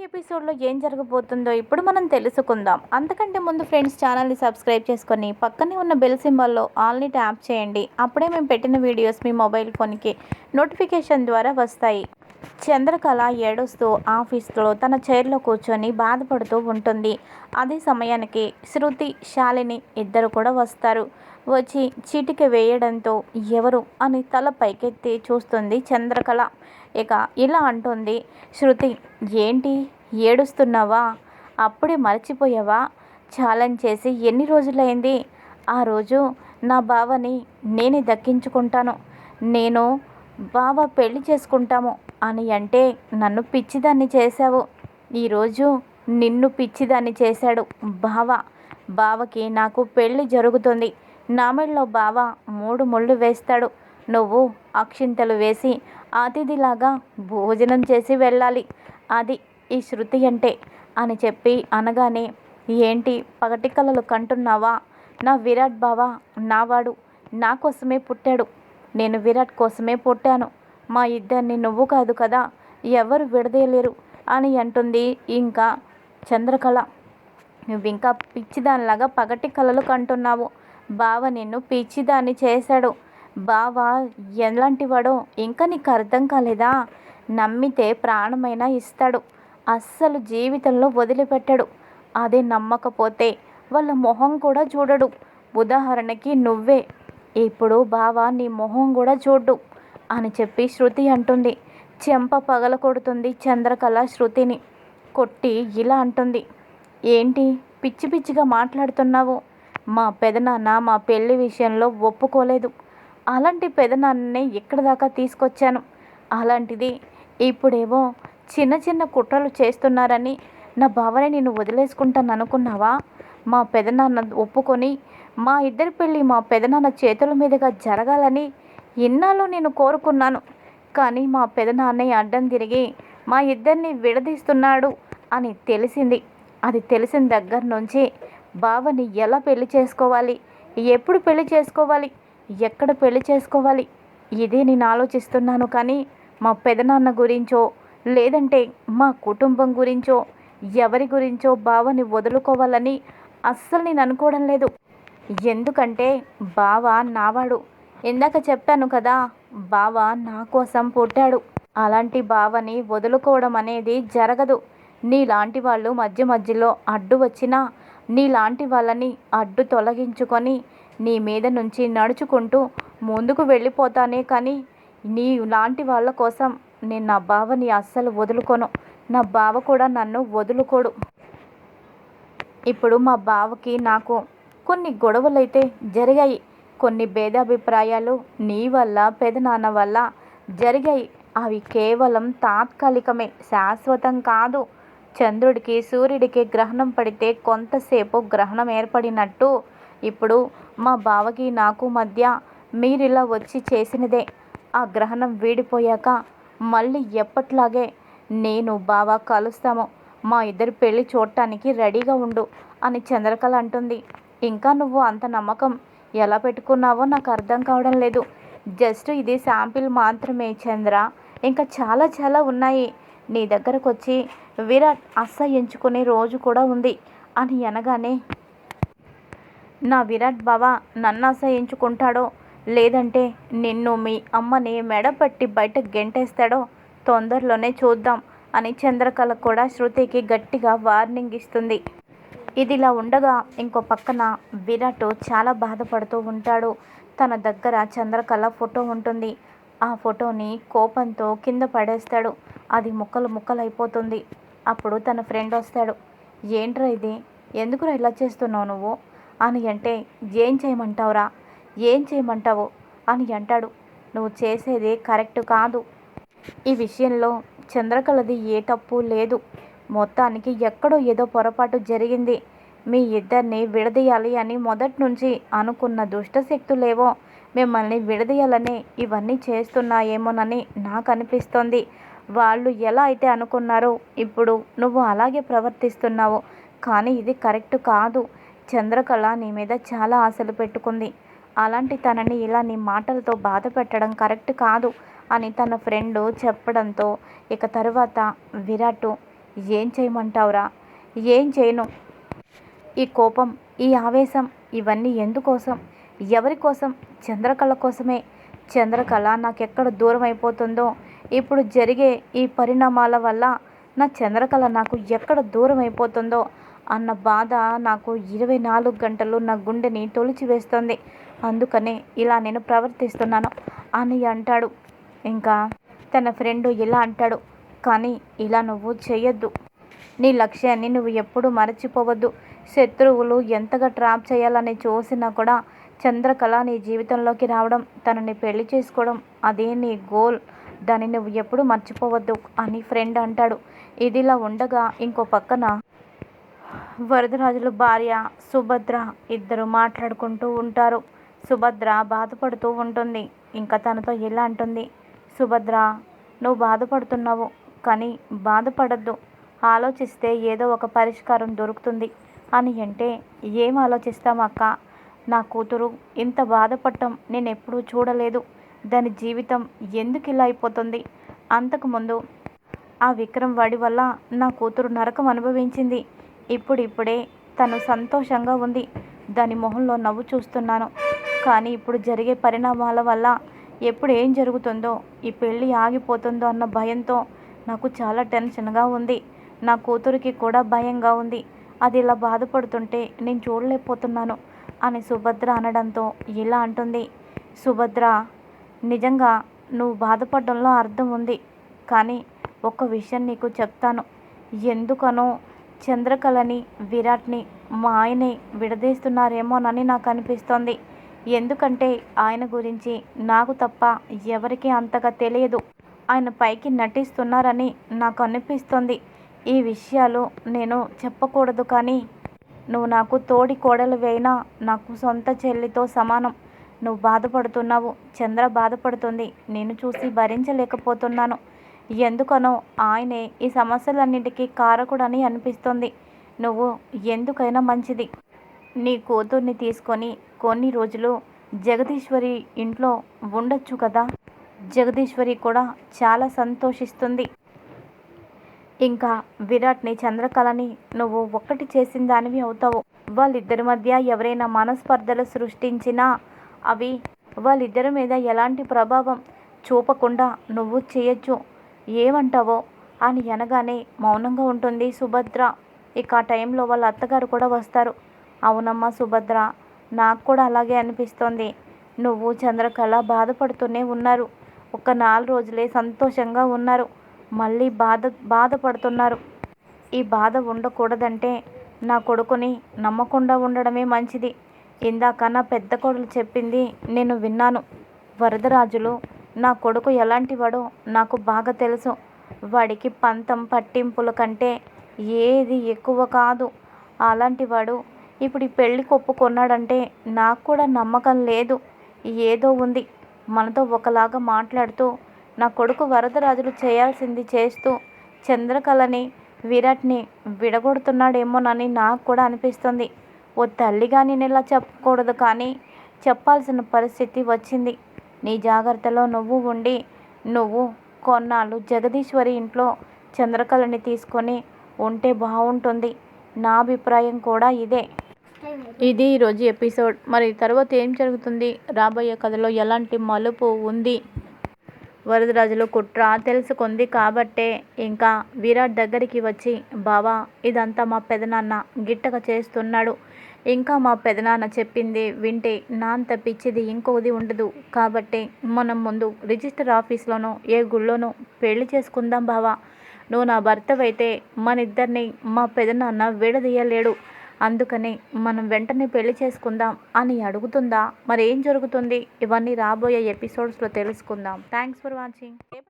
నేటి ఎపిసోడ్లో ఏం జరగబోతుందో ఇప్పుడు మనం తెలుసుకుందాం. అంతకంటే ముందు ఫ్రెండ్స్ ఛానల్ని సబ్స్క్రైబ్ చేసుకొని పక్కనే ఉన్న బెల్ సింబల్లో ఆల్ని ట్యాప్ చేయండి. అప్పుడే మేము పెట్టిన వీడియోస్ మీ మొబైల్ ఫోన్కి నోటిఫికేషన్ ద్వారా వస్తాయి. చంద్రకళ ఏడుస్తూ ఆఫీస్లో తన చైర్లో కూర్చొని బాధపడుతూ ఉంటుంది. అదే సమయానికి శృతి శాలిని ఇద్దరు కూడా వస్తారు. వచ్చి చీటిక వేయడంతో ఎవరు అని తల పైకెత్తి చూస్తుంది చంద్రకళ. ఇక ఇలా అంటుంది శృతి ఏంటి? ఏడుస్తున్నావా? అప్పుడే మర్చిపోయావా? ఛాలెంజ్ చేసి ఎన్ని రోజులైంది? ఆ రోజు నా బావని నేనే దక్కించుకుంటాను. నేను బావ పెళ్ళి చేసుకుంటాము. అని అంటే నన్ను పిచ్చిదాన్ని చేశావు. ఈరోజు నిన్ను పిచ్చిదాన్ని చేశాడు బావ. బావకి నాకు పెళ్ళి జరుగుతుంది. నామెళ్ళలో బావ మూడు ముళ్ళు వేస్తాడు. నువ్వు అక్షింతలు వేసి అతిథిలాగా భోజనం చేసి వెళ్ళాలి. అది ఈ శృతి అంటే అని చెప్పి అనగానే ఏంటి పగటి కలలు కంటున్నావా? నా విరాట్ బావ నావాడు. నా కోసమే పుట్టాడు. నేను విరాట్ కోసమే పుట్టాను. మా ఇద్దరిని నువ్వు కాదు కదా ఎవరు విడదీయలేరు అని అంటుంది ఇంకా చంద్రకళ. నువ్వు ఇంకా పిచ్చిదానిలాగా పగటి కళలు కంటున్నావు. బావ నిన్ను పిచ్చిదాన్ని చేశాడు. బావ ఎలాంటివాడో ఇంకా నీకు అర్థం కాలేదా? నమ్మితే ప్రాణమైనా ఇస్తాడు. అస్సలు జీవితంలో వదిలిపెట్టాడు. అదే నమ్మకపోతే వాళ్ళ మొహం కూడా చూడడు. ఉదాహరణకి నువ్వే. ఇప్పుడు బావ నీ మొహం కూడా చూడ్డు. అని చెప్పి శృతి అంటుంది. చెంప పగల కొడుతుంది చంద్రకళ శృతిని. కొట్టి ఇలా అంటుంది. ఏంటి? పిచ్చి పిచ్చిగా మాట్లాడుతున్నావు. మా పెదనాన్న మా పెళ్ళి విషయంలో ఒప్పుకోలేదు. అలాంటి పెదనాన్ననే ఇక్కడ దాకా తీసుకొచ్చాను? అలాంటిది ఇప్పుడేమో చిన్న చిన్న కుట్రలు చేస్తున్నారని నా బావని నేను వదిలేసుకుంటాను అనుకున్నావా? మా పెదనాన్న ఒప్పుకొని మా ఇద్దరి పెళ్ళి మా పెదనాన్న చేతుల మీదుగా జరగాలని ఇన్నాళ్ళు నేను కోరుకున్నాను. కానీ మా పెదనాన్నయ్య అడ్డం తిరిగి మా ఇద్దరిని విడదీస్తున్నాడు అని తెలిసింది. అది తెలిసిన దగ్గర నుంచి బావని ఎలా పెళ్ళి చేసుకోవాలి? ఎప్పుడు పెళ్ళి చేసుకోవాలి? ఎక్కడ పెళ్ళి చేసుకోవాలి? ఇదే నేను ఆలోచిస్తున్నాను కానీ మా పెదనాన్న గురించో లేదంటే మా కుటుంబం గురించో ఎవరి గురించో బావని వదులుకోవాలని అస్సలు నేను అనుకోవడం లేదు. ఎందుకంటే బావ నావాడు. ఇందాక చెప్పాను కదా బావ నా కోసం పుట్టాడు. అలాంటి బావని వదులుకోవడం అనేది జరగదు. నీలాంటి వాళ్ళు మధ్య మధ్యలో అడ్డు వచ్చినా నీలాంటి వాళ్ళని అడ్డు తొలగించుకొని నీ మీద నుంచి నడుచుకుంటూ ముందుకు వెళ్ళిపోతానే కానీ నీ లాంటి వాళ్ళ కోసం నేను నా బావని అస్సలు వదులుకోను. నా బావ కూడా నన్ను వదులుకోడు. ఇప్పుడు మా బావకి నాకు కొన్ని గొడవలైతే జరిగాయి. కొన్ని భేదాభిప్రాయాలు నీ వల్ల పెదనాన్న వల్ల జరిగాయి. అవి కేవలం తాత్కాలికమే. శాశ్వతం కాదు. చంద్రుడికి సూర్యుడికి గ్రహణం పడితే కొంతసేపు గ్రహణం ఏర్పడినట్టు. ఇప్పుడు మా బావకి నాకు మధ్య మీరిలా వచ్చి చేసినదే. ఆ గ్రహణం వీడిపోయాక మళ్ళీ ఎప్పట్లాగే నేను బావ కలుస్తాము. మా ఇద్దరి పెళ్ళి చూడటానికి రెడీగా ఉండు అని చంద్రకళ అంటుంది. ఇంకా నువ్వు అంత నమ్మకం ఎలా పెట్టుకున్నావో నాకు అర్థం కావడం లేదు. జస్ట్ ఇది శాంపిల్ మాత్రమే చంద్ర. ఇంకా చాలా చాలా ఉన్నాయి. నీ దగ్గరకు వచ్చి విరాట్ అసహ్యించుకునే రోజు కూడా ఉంది అని అనగానే నా విరాట్ బాబా నన్ను అసహించుకుంటాడో లేదంటే నిన్ను మీ అమ్మని మెడపట్టి బయట గెంటేస్తాడో? తొందరలోనే చూద్దాం అని చంద్రకళ కూడా శృతికి గట్టిగా వార్నింగ్ ఇస్తుంది. ఇదిలా ఉండగా ఇంకో పక్కన విరాట్ చాలా బాధపడుతూ ఉంటాడు. తన దగ్గర చంద్రకళ ఫోటో ఉంటుంది. ఆ ఫోటోని కోపంతో కింద పడేస్తాడు. అది ముక్కలు ముక్కలు అయిపోతుంది అప్పుడు తన ఫ్రెండ్ వస్తాడు. ఏంట్రా ఇది? ఎందుకురా ఇలా చేస్తున్నావు నువ్వు? అని అంటే ఏం చేయమంటావురా? ఏం చేయమంటావు? అని అంటాడు. నువ్వు చేసేది కరెక్ట్ కాదు. ఈ విషయంలో చంద్రకళది ఏ తప్పు లేదు. మొత్తానికి ఎక్కడో ఏదో పొరపాటు జరిగింది. మీ ఇద్దరిని విడదీయాలి అని మొదటి నుంచి అనుకున్న దుష్టశక్తులేవో మిమ్మల్ని విడదీయాలని ఇవన్నీ చేస్తున్నాయేమోనని నాకు అనిపిస్తోంది వాళ్ళు ఎలా అయితే అనుకున్నారో ఇప్పుడు నువ్వు అలాగే ప్రవర్తిస్తున్నావు. కానీ ఇది కరెక్ట్ కాదు. చంద్రకళ నీ మీద చాలా ఆశలు పెట్టుకుంది. అలాంటి తనని ఇలా నీ మాటలతో బాధ పెట్టడం కరెక్ట్ కాదు అని తన ఫ్రెండ్ చెప్పడంతో ఇక తరువాత విరాట్ ఏం చేయమంటావురా? ఏం చేయను? ఈ కోపం ఈ ఆవేశం ఇవన్నీ ఎందుకోసం? ఎవరి కోసం? చంద్రకళ కోసమే. చంద్రకళ నాకెక్కడ దూరం అయిపోతుందో? ఇప్పుడు జరిగే ఈ పరిణామాల వల్ల నా చంద్రకళ నాకు ఎక్కడ దూరం అయిపోతుందో? అన్న బాధ నాకు ఇరవై నాలుగు గంటలు నా గుండెని తొలిచివేస్తుంది. అందుకనే ఇలా నేను ప్రవర్తిస్తున్నాను అని అంటాడు. ఇంకా తన ఫ్రెండ్ ఇలా అంటాడు. కానీ ఇలా నువ్వు చేయొద్దు. నీ లక్ష్యాన్ని నువ్వు ఎప్పుడు మరచిపోవద్దు. శత్రువులు ఎంతగా ట్రాప్ చేయాలని చూసినా కూడా చంద్రకళ నీ జీవితంలోకి రావడం తనని పెళ్ళి చేసుకోవడం అదే నీ గోల్. దాన్ని నువ్వు ఎప్పుడు మర్చిపోవద్దు అని ఫ్రెండ్ అంటాడు. ఇదిలా ఉండగా ఇంకో పక్కన వరదరాజుల భార్య సుభద్ర ఇద్దరు మాట్లాడుకుంటూ ఉంటారు. సుభద్ర బాధపడుతూ ఉంటుంది. ఇంకా తనతో ఇలా అంటుంది? సుభద్ర నువ్వు బాధపడుతున్నావు. కానీ బాధపడద్దు. ఆలోచిస్తే ఏదో ఒక పరిష్కారం దొరుకుతుంది అని అంటే ఏం ఆలోచిస్తాం అక్క? నా కూతురు ఇంత బాధపడటం నేను ఎప్పుడూ చూడలేదు. దాని జీవితం ఎందుకు ఇలా అయిపోతుంది? అంతకుముందు ఆ విక్రమ్ వాడి వల్ల నా కూతురు నరకం అనుభవించింది. ఇప్పుడిప్పుడే తను సంతోషంగా ఉంది. దాని మొహంలో నవ్వు చూస్తున్నాను. కానీ ఇప్పుడు జరిగే పరిణామాల వల్ల ఎప్పుడు ఏం జరుగుతుందో ఈ పెళ్ళి ఆగిపోతుందో అన్న భయంతో నాకు చాలా టెన్షన్గా ఉంది. నా కూతురికి కూడా భయంగా ఉంది. అది ఇలా బాధపడుతుంటే నేను చూడలేకపోతున్నాను అని సుభద్ర అనడంతో ఇలా అంటుంది. సుభద్ర నిజంగా నువ్వు బాధపడడంలో అర్థం ఉంది. కానీ ఒక విషయం నీకు చెప్తాను. ఎందుకనో చంద్రకళని విరాట్ని మా ఆయనే విడదీస్తున్నారేమోనని నాకు అనిపిస్తోంది. ఎందుకంటే ఆయన గురించి నాకు తప్ప ఎవరికీ అంతగా తెలియదు. ఆయన పైకి నటిస్తున్నారని నాకు అనిపిస్తుంది. ఈ విషయాలు నేను చెప్పకూడదు కానీ నువ్వు నాకు తోడి కోడలు వేయినా నాకు సొంత చెల్లితో సమానం. నువ్వు బాధపడుతున్నావు. చంద్ర బాధపడుతుంది. నేను చూసి భరించలేకపోతున్నాను. ఎందుకనో ఆయనే ఈ సమస్యలన్నింటికీ కారకుడని అనిపిస్తుంది. నువ్వు ఎందుకైనా మంచిది. నీ కూతుర్ని తీసుకొని కొన్ని రోజులు జగదీశ్వరి ఇంట్లో ఉండొచ్చు కదా? జగదీశ్వరి కూడా చాలా సంతోషిస్తుంది. ఇంకా విరాట్ని చంద్రకళని నువ్వు ఒక్కటి చేసిన దానివి అవుతావు. వాళ్ళిద్దరి మధ్య ఎవరైనా మనస్పర్ధలు సృష్టించినా అవి వాళ్ళిద్దరి మీద ఎలాంటి ప్రభావం చూపకుండా నువ్వు చేయొచ్చు. ఏమంటావో అని అనగానే మౌనంగా ఉంటుంది సుభద్ర. ఇక ఆ టైంలో వాళ్ళ అత్తగారు కూడా వస్తారు. అవునమ్మా సుభద్ర నాకు కూడా అలాగే అనిపిస్తోంది. నువ్వు చంద్రకళ బాధపడుతూనే ఉన్నారు. ఒక నాలుగు రోజులే సంతోషంగా ఉన్నారు. మళ్ళీ బాధ బాధపడుతున్నారు. ఈ బాధ ఉండకూడదంటే నా కొడుకుని నమ్మకుండా ఉండడమే మంచిది. ఇందాక నా పెద్ద కొడుకు చెప్పింది నేను విన్నాను. వరదరాజులు నా కొడుకు ఎలాంటివాడో నాకు బాగా తెలుసు. వాడికి పంతం పట్టింపుల కంటే ఏది ఎక్కువ కాదు. అలాంటి వాడు ఇప్పుడు ఈ పెళ్ళికి ఒప్పుకున్నాడంటే నాకు కూడా నమ్మకం లేదు. ఏదో ఉంది. మనతో ఒకలాగా మాట్లాడుతూ నా కొడుకు వరదరాజులు చేయాల్సింది చేస్తూ చంద్రకళని విరాట్ని విడగొడుతున్నాడేమోనని నాకు కూడా అనిపిస్తుంది. ఓ తల్లిగా నేను ఇలా చెప్పకూడదు కానీ చెప్పాల్సిన పరిస్థితి వచ్చింది. నీ జాగ్రత్తలో నువ్వు ఉండి నువ్వు కొన్నాళ్ళు జగదీశ్వరి ఇంట్లో చంద్రకళని తీసుకొని ఉంటే బాగుంటుంది నా అభిప్రాయం కూడా ఇదే. ఇది ఈరోజు ఎపిసోడ్. మరి తర్వాత ఏం జరుగుతుంది? రాబోయే కథలో ఎలాంటి మలుపు ఉంది? వరదరాజులు కుట్ర తెలుసుకుంది కాబట్టే ఇంకా విరాట్ దగ్గరికి వచ్చి బావా ఇదంతా మా పెదనాన్న గిట్టక చేస్తున్నాడు. ఇంకా మా పెదనాన్న చెప్పింది వింటే నా అంత పిచ్చిది ఇంకొకది ఉండదు. కాబట్టి మనం ముందు రిజిస్టర్ ఆఫీస్లోనో ఏ గుళ్ళోనో పెళ్ళి చేసుకుందాం బావా. నువ్వు నా భర్తవైతే మన ఇద్దరిని మా పెదనాన్న విడదీయలేడు. అందుకని మనం వెంటనే పెళ్ళి చేసుకుందాం అని అడుగుతుందా? మరి ఏం జరుగుతుంది? ఇవన్నీ రాబోయే ఎపిసోడ్స్లో తెలుసుకుందాం. Thanks for watching.